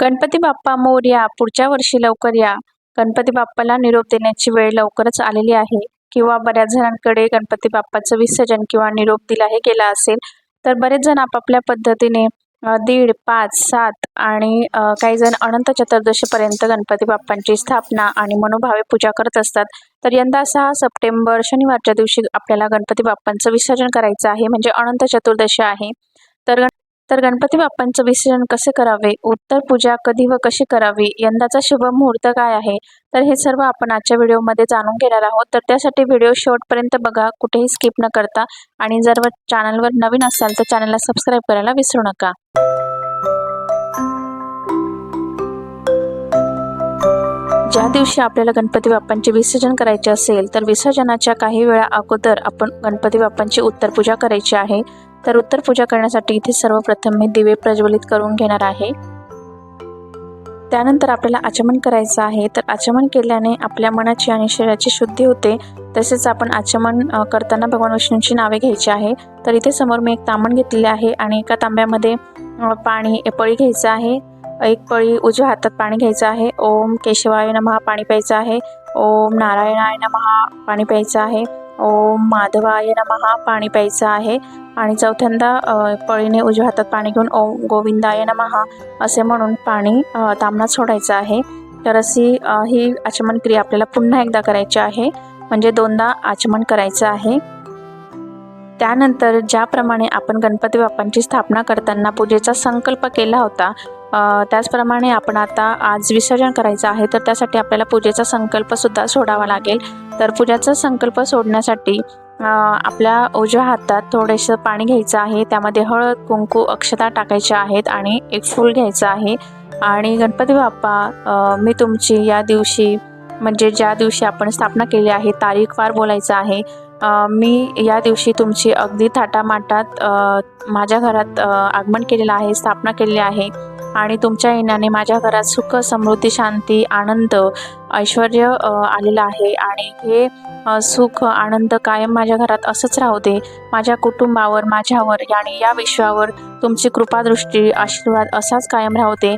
गणपती बाप्पा मोरया पुढच्या वर्षी लवकर या. गणपती बाप्पाला निरोप देण्याची वेळ लवकरच आलेली आहे. किंवा बऱ्याच जणांकडे गणपती बाप्पाचं विसर्जन किंवा निरोप दिलाही गेला असेल तर बरेच जण आपापल्या पद्धतीने दीड पाच सात आणि काही जण अनंत चतुर्दशीपर्यंत गणपती बाप्पांची स्थापना आणि मनोभावे पूजा करत असतात. तर यंदा सहा सप्टेंबर शनिवारच्या दिवशी आपल्याला गणपती बाप्पांचं विसर्जन करायचं आहे. म्हणजे अनंत चतुर्दशी आहे. तर गण तर गणपती बाप्पांचं विसर्जन कसे करावे? उत्तर पूजा कधी व कशी करावी? यंदाचा शुभ मुहूर्त काय आहे? तर हे सर्व आपण आजच्या व्हिडिओमध्ये जाणून घेणार आहोत. तर त्यासाठी व्हिडिओ शेवटपर्यंत बघा कुठेही स्किप न करता. आणि जर चॅनलवर नवीन असाल तर चॅनलला सबस्क्राईब करायला विसरू नका. ज्या दिवशी आपल्याला गणपती बाप्पांचे विसर्जन करायचे असेल तर विसर्जनाच्या काही वेळा अगोदर आपण गणपती बाप्पांची उत्तर पूजा करायची आहे. तर उत्तर पूजा करण्यासाठी इथे सर्वप्रथम मी दिवे प्रज्वलित करून घेणार आहे. त्यानंतर आपल्याला आचमन करायचं आहे. तर आचमन केल्याने आपल्या मनाची आणि शरीराची शुद्धी होते. तसेच आपण आचमन करताना भगवान विष्णूंची नावे घ्यायची आहे. तर इथे समोर मी एक तांबण घेतलेले आहे आणि एका तांब्यामध्ये पाणी एक पळी घ्यायचं आहे. एक पळी उजव्या हातात पाणी घ्यायचं आहे. ओम केशवाय नमहा पाणी प्यायचं आहे. ओम नारायणाय नमहा पाणी प्यायचं आहे. ओम माधवाय नमहा पाणी प्यायचं आहे. आणि चौथ्यांदा पळीने उजव्या हातात पाणी घेऊन ओम गोविंदाय नमहा असे म्हणून पाणी तांबणात सोडायचं आहे. तर अशी ही आचमन क्रिया आपल्याला पुन्हा एकदा करायची आहे. म्हणजे दोनदा आचमन करायचं आहे. त्यानंतर ज्याप्रमाणे आपण गणपती बाप्पांची स्थापना करताना पूजेचा संकल्प केला होता त्याचप्रमाणे आपण आता आज विसर्जन करायचं आहे तर त्यासाठी आपल्याला पूजेचा संकल्पसुद्धा सोडावा लागेल. तर पूजेचा संकल्प सोडण्यासाठी आपल्या उजव्या हातात थोडेसं पाणी घ्यायचं आहे त्यामध्ये हळद कुंकू अक्षता टाकायच्या आहेत आणि एक फूल घ्यायचं आहे. आणि गणपती बाप्पा मी तुमची या दिवशी म्हणजे ज्या दिवशी आपण स्थापना केली आहे तारीखवार बोलायचं आहे मी या दिवशी तुमची अगदी थाटामाटात माझ्या घरात आगमन केलेलं आहे स्थापना केलेली आहे. आणि तुमच्या येण्याने माझ्या घरात सुख समृद्धी शांती आनंद ऐश्वर आलेलं आहे. आणि हे सुख आनंद कायम माझ्या घरात असंच राहू दे. माझ्या कुटुंबावर माझ्यावर आणि या विश्वावर तुमची कृपादृष्टी आशीर्वाद असाच कायम राहू दे.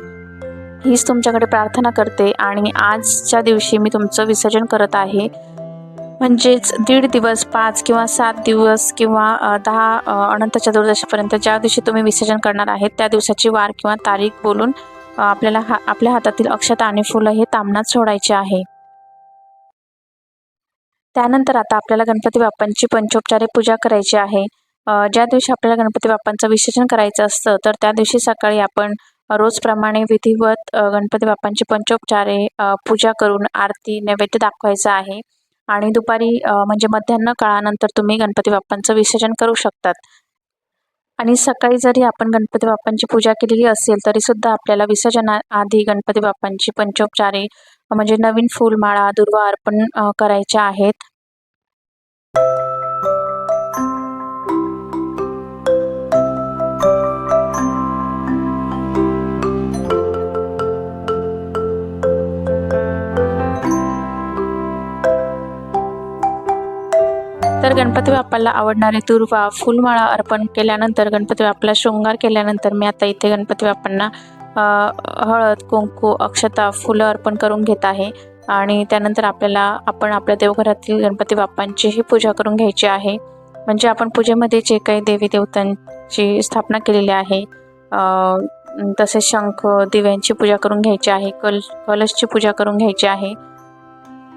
हीच तुमच्याकडे प्रार्थना करते आणि आजच्या दिवशी मी तुमचं विसर्जन करत आहे. म्हणजेच दीड दिवस पाच किंवा सात दिवस किंवा दहा अनंत चतुर्दशीपर्यंत ज्या दिवशी तुम्ही विसर्जन करणार आहेत त्या दिवसाची वार किंवा तारीख बोलून आपल्याला हा आपल्या हातातील अक्षता आणि फुलं हे तामणात सोडायचे आहे. त्यानंतर आता आपल्याला गणपती बाप्पांची पंचोपचारे पूजा करायची आहे. ज्या दिवशी आपल्याला गणपती बाप्पांचं विसर्जन करायचं असतं तर त्या दिवशी सकाळी आपण रोजप्रमाणे विधिवत गणपती बाप्पांची पंचोपचारे पूजा करून आरती नैवेद्य दाखवायचं आहे. आणि दुपारी म्हणजे मध्यान्ह काळानंतर तुम्ही गणपती बाप्पांचं विसर्जन करू शकतात. आणि सकाळी जरी आपण गणपती बाप्पांची पूजा केलेली असेल तरी सुद्धा आपल्याला विसर्जना आधी गणपती बाप्पांची पंचोपचारे म्हणजे नवीन फुलमाळा दुर्वा अर्पण करायच्या आहेत. तर गणपती बाप्पाला आवडणारे दुर्वा फुलमाळा अर्पण केल्यानंतर गणपती बाप्पाला शृंगार केल्यानंतर मी आता इथे गणपती बाप्पांना हळद कुंकू अक्षता फुलं अर्पण करून घेत आहे. आणि त्यानंतर आपल्याला आपण आपल्या देवघरातील गणपती बाप्पांचीही पूजा करून घ्यायची आहे. म्हणजे आपण पूजेमध्ये जे काही देवी देवतांची स्थापना केलेली आहे तसेच शंख दिव्यांची पूजा करून घ्यायची आहे कल कलशची पूजा करून घ्यायची आहे.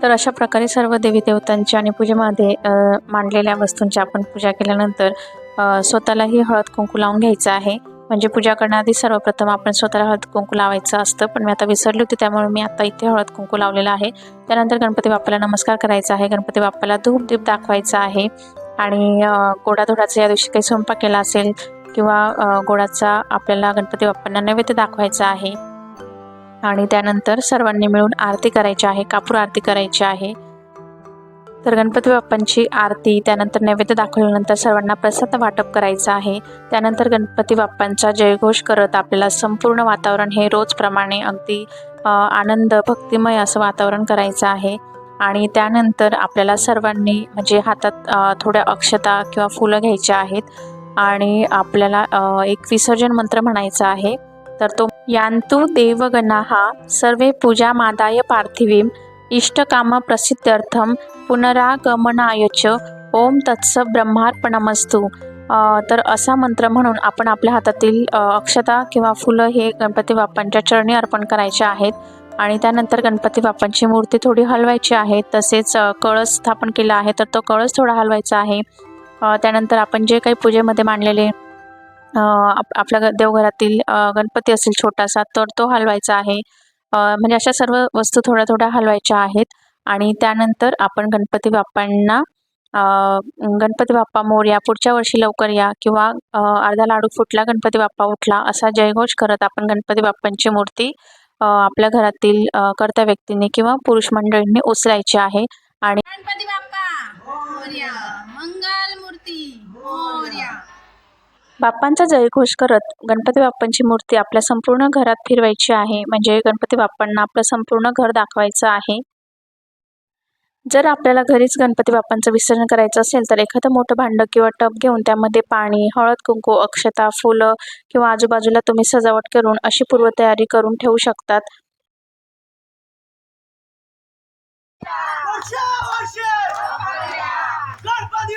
तर अशा प्रकारे सर्व देवी देवतांची आणि पूजेमध्ये मांडलेल्या वस्तूंची आपण पूजा केल्यानंतर स्वतःलाही हळद कुंकू लावून घ्यायचं आहे. म्हणजे पूजा करण्याआधी सर्वप्रथम आपण स्वतःला हळद कुंकू लावायचं असतं पण मी आता विसरली होती त्यामुळे मी आता इथे हळद कुंकू लावलेला आहे. त्यानंतर गणपती बाप्पाला नमस्कार करायचा आहे. गणपती बाप्पाला धूप दीप दाखवायचा आहे. आणि गोडाधोडाचा या दिवशी काही स्वयंपाक केला असेल किंवा गोडाचा आपल्याला गणपती बाप्पांना नैवेद्य दाखवायचा आहे. आणि त्यानंतर सर्वांनी मिळून आरती करायची आहे कापूर आरती करायची आहे. तर गणपती बाप्पांची आरती त्यानंतर नैवेद्य दाखवल्यानंतर सर्वांना प्रसाद वाटप करायचं आहे. त्यानंतर गणपती बाप्पांचा जयघोष करत आपल्याला संपूर्ण वातावरण हे रोजप्रमाणे अगदी आनंद भक्तिमय असं वातावरण करायचं आहे. आणि त्यानंतर आपल्याला सर्वांनी म्हणजे हातात थोड्या अक्षता किंवा फुलं घ्यायच्या आहेत. आणि आपल्याला एक विसर्जन मंत्र म्हणायचा आहे. तर तो यान्तु हा सर्वे पूजामादाय पार्थिवी इष्टकाम प्रसिद्ध्यर्थम पुनरागमनाय च ओम तत्स ब्रह्मार्पणमस्तु. तर असा मंत्र म्हणून आपण आपल्या हातातील अक्षता किंवा फुलं हे गणपती बाप्पांच्या चरणी अर्पण करायचे आहेत. आणि त्यानंतर गणपती बाप्पांची मूर्ती थोडी हलवायची आहे. तसेच कळस स्थापन केला आहे. तर तो कळस थोडा हलवायचा आहे. त्यानंतर आपण जे काही पूजेमध्ये मांडलेले आपल्या घ- देवघरातील गणपती असेल छोटासा तर तो हलवायचा आहे. म्हणजे अशा सर्व वस्तू थोड्या थोड्या हलवायच्या आहेत. आणि त्यानंतर आपण गणपती बाप्पांना गणपती बाप्पा मोरया पुढच्या वर्षी लवकर या किंवा अर्धा लाडू फुटला गणपती बाप्पा उठला असा जयघोष करत आपण गणपती बाप्पांची मूर्ती आपल्या घरातील कर्त्या व्यक्तीने किंवा पुरुष मंडळींनी उचलायची आहे. आणि गणपती बाप्पा मंगल मूर्ती मोर्या. बाप्पांचा जयघोष करत गणपती बाप्पांची मूर्ती आपल्या संपूर्ण घरात फिरवायची आहे. म्हणजे गणपती बाप्पांना आपलं संपूर्ण घर दाखवायचं आहे. जर आपल्याला घरीच गणपती बाप्पांचं विसर्जन करायचं असेल तर एखादं मोठं भांडं किंवा टब घेऊन त्यामध्ये पाणी हळद कुंकू अक्षता फुलं किंवा आजूबाजूला तुम्ही सजावट करून अशी पूर्वतयारी करून ठेवू शकतात. गणपती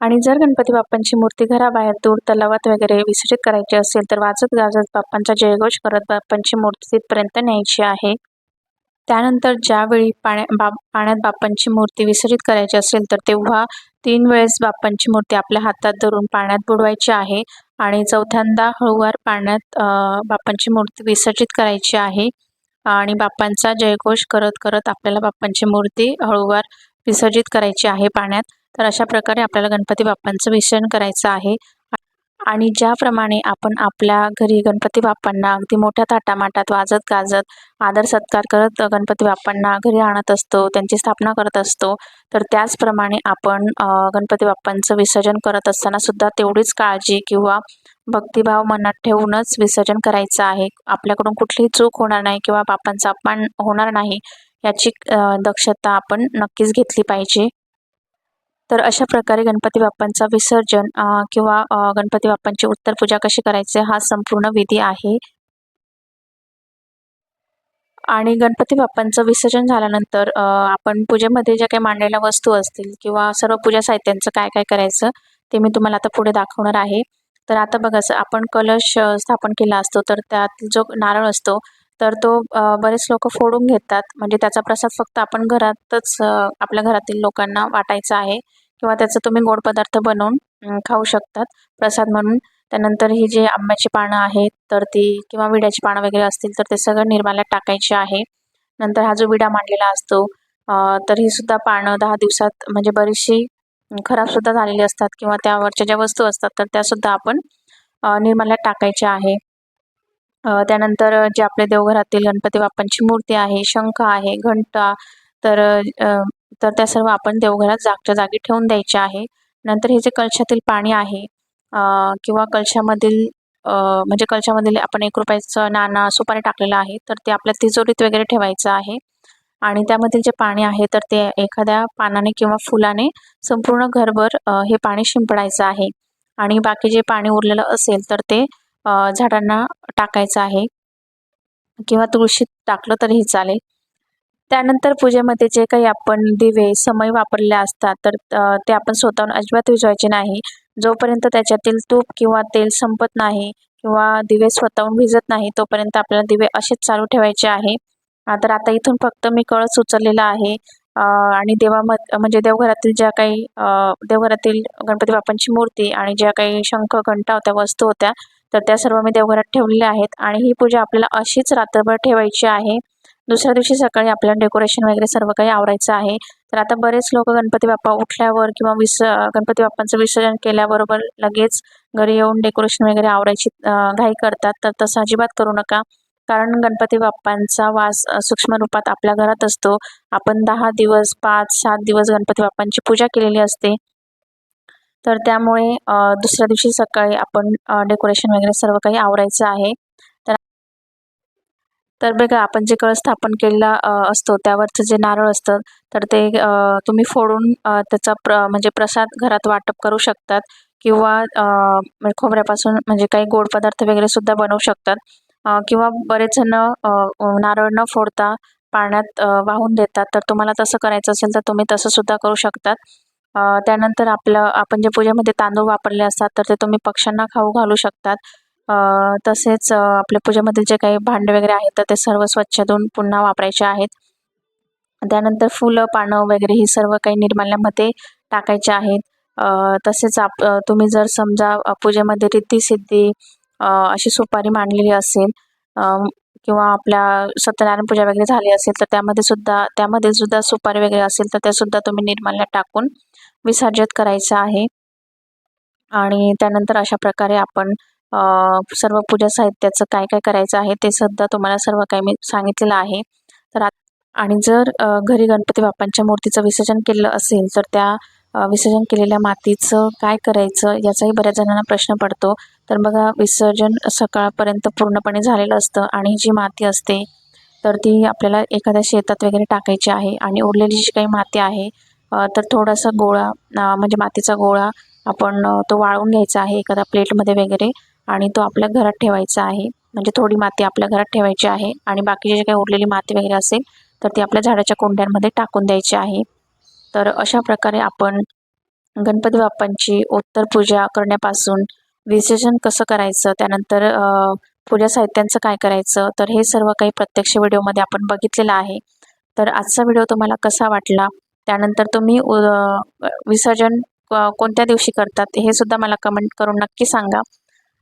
आणि जर गणपती बाप्पांची मूर्ती घराबाहेर दूर तलावात वगैरे विसर्जित करायची असेल तर वाजत गाजत बाप्पांचा जयघोष करत बाप्पांची मूर्ती तिथपर्यंत न्यायची आहे. त्यानंतर ज्यावेळी पाण्या बाप पाण्यात बाप्पांची मूर्ती विसर्जित करायची असेल तर तेव्हा तीन वेळेस बाप्पांची मूर्ती आपल्या हातात धरून पाण्यात बुडवायची आहे आणि चौथ्यांदा हळूवार पाण्यात बाप्पांची मूर्ती विसर्जित करायची आहे आणि बाप्पांचा जयघोष करत करत आपल्याला बाप्पांची मूर्ती हळूवार विसर्जित करायची आहे पाण्यात. तर अशा प्रकारे आपल्याला गणपती बाप्पांचं विसर्जन करायचं आहे. आणि ज्याप्रमाणे आपण आपल्या घरी गणपती बाप्पांना अगदी मोठ्या थाटामाटात वाजत गाजत आदर सत्कार करत गणपती बाप्पांना घरी आणत असतो त्यांची स्थापना करत असतो तर त्याचप्रमाणे आपण गणपती बाप्पांचं विसर्जन करत असताना सुद्धा तेवढीच काळजी किंवा भक्तिभाव मनात ठेवूनच विसर्जन करायचं आहे. आपल्याकडून कुठलीही चूक होणार नाही किंवा बाप्पांचा अपमान होणार नाही याची दक्षता आपण नक्कीच घेतली पाहिजे. तर अशा प्रकारे गणपती बाप्पांचा विसर्जन किंवा गणपती बाप्पांची उत्तर पूजा कशी करायची हा संपूर्ण विधी आहे. आणि गणपती बाप्पांचं विसर्जन झाल्यानंतर आपण पूजेमध्ये ज्या काही मांडलेल्या वस्तू असतील किंवा सर्व पूजा साहित्यांचं काय काय करायचं ते मी तुम्हाला आता पुढे दाखवणार आहे. तर आता बघा आपण कलश स्थापन केला असतो तर त्यात जो नारळ असतो तर तो बरेच लोक फोडून घेतात. म्हणजे त्याचा प्रसाद फक्त आपण घरातच आपल्या घरातील लोकांना वाटायचा आहे. किंवा त्याचं तुम्ही गोड पदार्थ बनवून खाऊ शकतात. प्रसाद म्हणून. त्यानंतर ही जी आंब्याची पानं आहेत तर ती किंवा विड्याची पानं वगैरे असतील तर ते सगळं निर्माल्यात टाकायचे आहे. नंतर हा जो विडा मांडलेला असतो तर ही सुद्धा पानं दहा दिवसात म्हणजे बरीचशी खराबसुद्धा झालेली असतात किंवा त्यावरच्या ज्या वस्तू असतात तर त्यासुद्धा आपण निर्माल्यात टाकायच्या आहे. त्यानंतर जे आपल्या देवघरातील गणपती बाप्पांची मूर्ती आहे शंख आहे घंटा तर तर त्या सर्व आपण देवघरात जागच्या जागी ठेवून द्यायचे आहे. नंतर हे जे कलशातील पाणी आहे किंवा कलशामधील म्हणजे कलशामधील आपण एक रुपयाचं नाणं सुपारी टाकलेलं आहे तर ते आपल्या तिजोरीत वगैरे ठेवायचं आहे. आणि त्यामधील जे पाणी आहे तर ते एखाद्या पानाने किंवा फुलाने संपूर्ण घरभर हे पाणी शिंपडायचं आहे. आणि बाकी जे पाणी उरलेलं असेल तर ते झाडांना टाकायचं आहे. किंवा तुळशीत टाकलं तरीही चालेल. त्यानंतर पूजेमध्ये जे काही आपण दिवे समय वापरले असतात तर ते आपण स्वतःहून अजिबात विजवायचे नाही. जोपर्यंत त्याच्यातील तूप किंवा तेल संपत नाही किंवा दिवे स्वतःहून भिजत नाही तोपर्यंत आपल्याला दिवे असेच चालू ठेवायचे आहे. तर आता इथून फक्त मी कळस उचललेला आहे. आणि देवाम म्हणजे देवघरातील ज्या काही देवघरातील गणपती बाप्पांची मूर्ती आणि ज्या काही शंख घंटा होत्या वस्तू होत्या तर त्या सर्व मी देवघरात ठेवलेल्या आहेत. आणि ही पूजा आपल्याला अशीच रात्रभर ठेवायची आहे. दुसऱ्या दिवशी सकाळी आपल्याला डेकोरेशन वगैरे सर्व काही आवरायचं आहे. तर आता बरेच लोक गणपती बाप्पा उठल्यावर किंवा विस गणपती बाप्पांचं विसर्जन केल्याबरोबर लगेच घरी येऊन डेकोरेशन वगैरे आवरायची घाई करतात. तर तसं अजिबात करू नका. कारण गणपती बाप्पांचा वास सूक्ष्म रूपात आपल्या घरात असतो. आपण दहा दिवस पाच सात दिवस गणपती बाप्पांची पूजा केलेली असते. तर त्यामुळे दुसऱ्या दिवशी सकाळी आपण डेकोरेशन वगैरे सर्व काही आवरायचं आहे. तर बघा आपण जे कळस स्थापन केलेला असतो त्यावरचं जे नारळ असतं तर ते तुम्ही फोडून त्याचा प्र म्हणजे प्रसाद घरात वाटप करू शकतात किंवा म्हणजे खोबऱ्यापासून म्हणजे काही गोड पदार्थ वगैरे सुद्धा बनवू शकतात. किंवा बरेच जण नारळ न फोडता पाण्यात वाहून देतात. तर तुम्हाला तसं करायचं असेल तर तुम्ही तसं सुद्धा करू शकतात. त्यानंतर आपलं आपण जे पूजेमध्ये तांदूळ वापरले असतात तर ते तुम्ही पक्ष्यांना खाऊ घालू शकतात. तसेच आपल्या पूजेमध्ये जे काही भांडे वगैरे आहेत तर ते सर्व स्वच्छ धुवून पुन्हा वापरायचे आहेत. त्यानंतर फुलं पानं वगैरे ही सर्व काही निर्माल्यामध्ये टाकायचे आहेत. तसेच आप तुम्ही जर समजा पूजेमध्ये रिद्धी सिद्धी अशी सुपारी मांडलेली असेल किंवा आपल्या सत्यनारायण पूजा वगैरे झाली असेल तर त्यामध्ये सुद्धा त्यामध्ये सुद्धा सुपारी वगैरे असेल तर ते सुद्धा तुम्ही निर्माल्यात टाकून विसर्जित करायचं आहे. आणि त्यानंतर अशा प्रकारे आपण सर्व पूजा साहित्याचं काय काय करायचं आहे ते सुद्धा तुम्हाला सर्व काही मी सांगितलेलं आहे. तर आणि जर घरी गणपती बाप्पांच्या मूर्तीचं विसर्जन केलेलं असेल तर त्या विसर्जन केलेल्या मातीचं काय करायचं याचाही बऱ्याच जणांना प्रश्न पडतो. तर बघा विसर्जन सकाळपर्यंत पूर्णपणे झालेलं असतं आणि जी माती असते तर ती आपल्याला एखाद्या शेतात वगैरे टाकायची आहे आणि उरलेली जी काही माती आहे तर थोडासा गोळा म्हणजे मातीचा गोळा आपण तो वाळवून घ्यायचा आहे एखाद्या प्लेटमध्ये वगैरे. आणि तो आपल्या घरात ठेवायचा आहे. म्हणजे थोडी माती आपल्या घरात ठेवायची आहे आणि बाकीची जे काही उरलेली माती वगैरे असेल तर ती आपल्या झाडाच्या कोंड्यांमध्ये टाकून द्यायची आहे. तर अशा प्रकारे आपण गणपती बाप्पांची उत्तर पूजा करण्यापासून विसर्जन कसं करायचं त्यानंतर पूजा साहित्यांचं काय करायचं तर हे सर्व काही प्रत्यक्ष व्हिडिओमध्ये आपण बघितलेलं आहे. तर आजचा व्हिडिओ तुम्हाला कसा वाटला त्यानंतर तुम्ही विसर्जन क- कोणत्या दिवशी करतात हे सुद्धा मला कमेंट करून नक्की सांगा.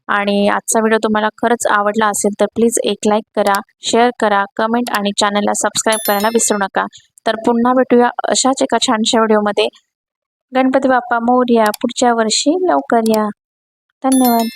आणि आजचा व्हिडिओ तुम्हाला खरंच आवडला असेल तर प्लीज एक लाईक करा शेअर करा कमेंट आणि चॅनलला सबस्क्राईब करायला विसरू नका. तर पुन्हा भेटूया अशाच एका छानशा व्हिडिओमध्ये गणपती बाप्पा मोर्या पुढच्या वर्षी लवकर या. धन्यवाद.